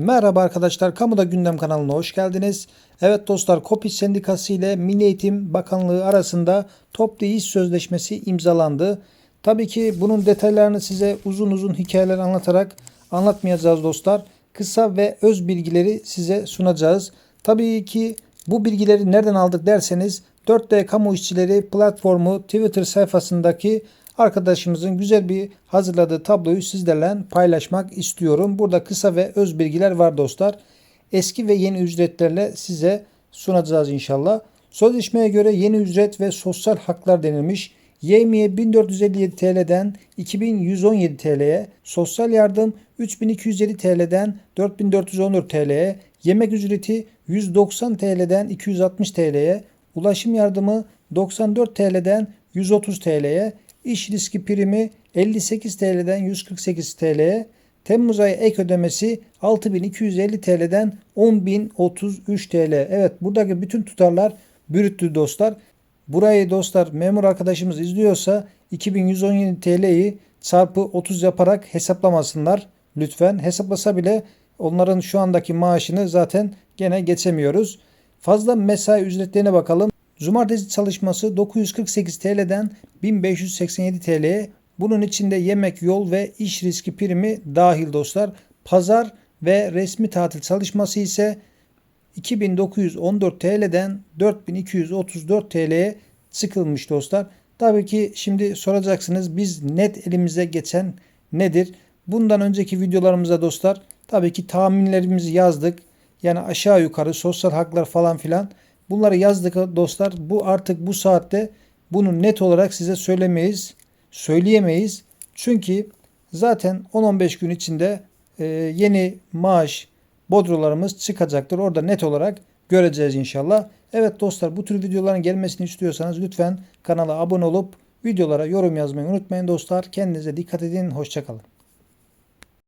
Merhaba arkadaşlar, Kamuda Gündem kanalına hoş geldiniz. Evet dostlar, Kopiç Sendikası ile Milli Eğitim Bakanlığı arasında toplu iş sözleşmesi imzalandı. Tabii ki bunun detaylarını size uzun uzun hikayeler anlatarak anlatmayacağız dostlar. Kısa ve öz bilgileri size sunacağız. Tabii ki bu bilgileri nereden aldık derseniz 4D Kamu İşçileri platformu Twitter sayfasındaki arkadaşımızın güzel bir hazırladığı tabloyu sizlerle paylaşmak istiyorum. Burada kısa ve öz bilgiler var dostlar. Eski ve yeni ücretlerle size sunacağız inşallah. Sözleşmeye göre yeni ücret ve sosyal haklar denilmiş. Yemeğe 1457 TL'den 2117 TL'ye, sosyal yardım 3207 TL'den 4414 TL'ye, yemek ücreti 190 TL'den 260 TL'ye, ulaşım yardımı 94 TL'den 130 TL'ye, iş riski primi 58 TL'den 148 TL'ye, Temmuz ayı ek ödemesi 6250 TL'den 10033 TL. Evet buradaki bütün tutarlar bürüttü dostlar. Burayı dostlar memur arkadaşımız izliyorsa 2117 TL'yi çarpı 30 yaparak hesaplamasınlar lütfen. Hesaplasa bile onların şu andaki maaşını zaten gene geçemiyoruz. Fazla mesai ücretlerine bakalım. Cumartesi çalışması 948 TL'den 1587 TL'ye. Bunun içinde yemek, yol ve iş riski primi dahil dostlar. Pazar ve resmi tatil çalışması ise 2914 TL'den 4234 TL'ye çıkılmış dostlar. Tabii ki şimdi soracaksınız biz net elimize geçen nedir? Bundan önceki videolarımızda dostlar tabii ki tahminlerimizi yazdık. Yani aşağı yukarı sosyal haklar falan filan bunları yazdık dostlar. Bu artık bu saatte bunu net olarak size söylemeyiz. Söyleyemeyiz. Çünkü zaten 10-15 gün içinde e, yeni maaş bodrolarımız çıkacaktır. Orada net olarak göreceğiz inşallah. Evet dostlar bu tür videoların gelmesini istiyorsanız lütfen kanala abone olup videolara yorum yazmayı unutmayın dostlar. Kendinize dikkat edin. Hoşçakalın.